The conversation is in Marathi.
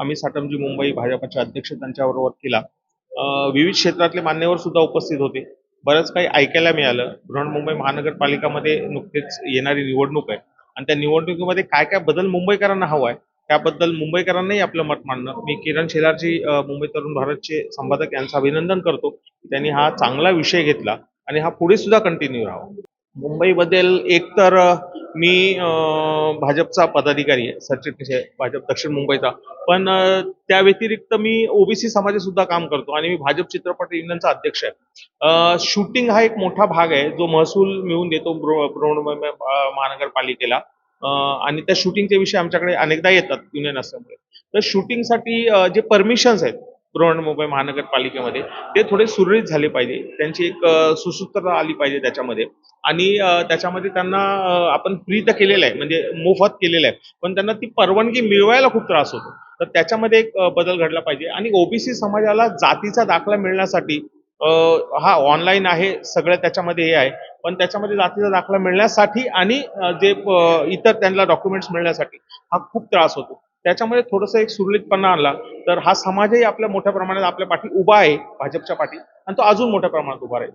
आम्ही साटमजी मुंबई भाजपाचे अध्यक्ष त्यांच्याबरोबर केला. विविध क्षेत्रातले मान्यवर सुद्धा उपस्थित होते. बरंच काही ऐकायला मिळालं. बृहन्मुंबई महानगरपालिकामध्ये नुकतेच येणारी निवडणूक आहे. आणि त्या निवडणुकीमध्ये काय काय बदल मुंबईकरांना हवा आहे त्याबद्दल मुंबईकरांनाही आपलं मत मांडणं. मी किरण शेलारजी मुंबई तरुण भारतचे संपादक यांचं अभिनंदन करतो त्यांनी हा चांगला विषय घेतला आणि हा पुढे सुद्धा कंटिन्यू राहावा. मुंबईबद्दल एक तर मी भाजपचा पदाधिकारी आहे सरचिटणीस आहे भाजप दक्षिण मुंबईचा. पण त्या व्यतिरिक्त मी ओबीसी समाजसुद्धा काम करतो आणि मी भाजप चित्रपट युनियनचा अध्यक्ष आहे. शूटिंग हा एक मोठा भाग आहे जो महसूल मिळवून देतो महानगरपालिकेला. आणि त्या शूटिंगचे विषय आमच्याकडे अनेकदा येतात युनियन असल्यामुळे. तर शूटिंगसाठी जे परमिशन्स आहेत बृहन्मुंबई महानगरपालिकेमध्ये. ते थोडे सुरळीत झाले पाहिजे. त्यांची एक सुसूत्रता आली पाहिजे त्याच्यामध्ये. आणि त्याच्यामध्ये त्यांना आपण फ्री तर केलेलं आहे. म्हणजे मोफत केलेलं आहे. पण त्यांना ती परवानगी मिळवायला खूप त्रास होतो. तर त्याच्यामध्ये एक बदल घडला पाहिजे. आणि ओबीसी समाजाला जातीचा दाखला मिळण्यासाठी हा ऑनलाईन आहे. सगळं त्याच्यामध्ये हे आहे. पण त्याच्यामध्ये जातीचा दाखला मिळण्यासाठी आणि जे इतर त्यांना डॉक्युमेंट्स मिळण्यासाठी हा खूप त्रास होतो. त्याच्यामध्ये थोडंसं एक सुरळीतपणा आणला तर हा समाजही आपल्या मोठ्या प्रमाणात आपल्या पाठी उभा आहे भाजपच्या पाठी आणि तो अजून मोठ्या प्रमाणात उभा राहील.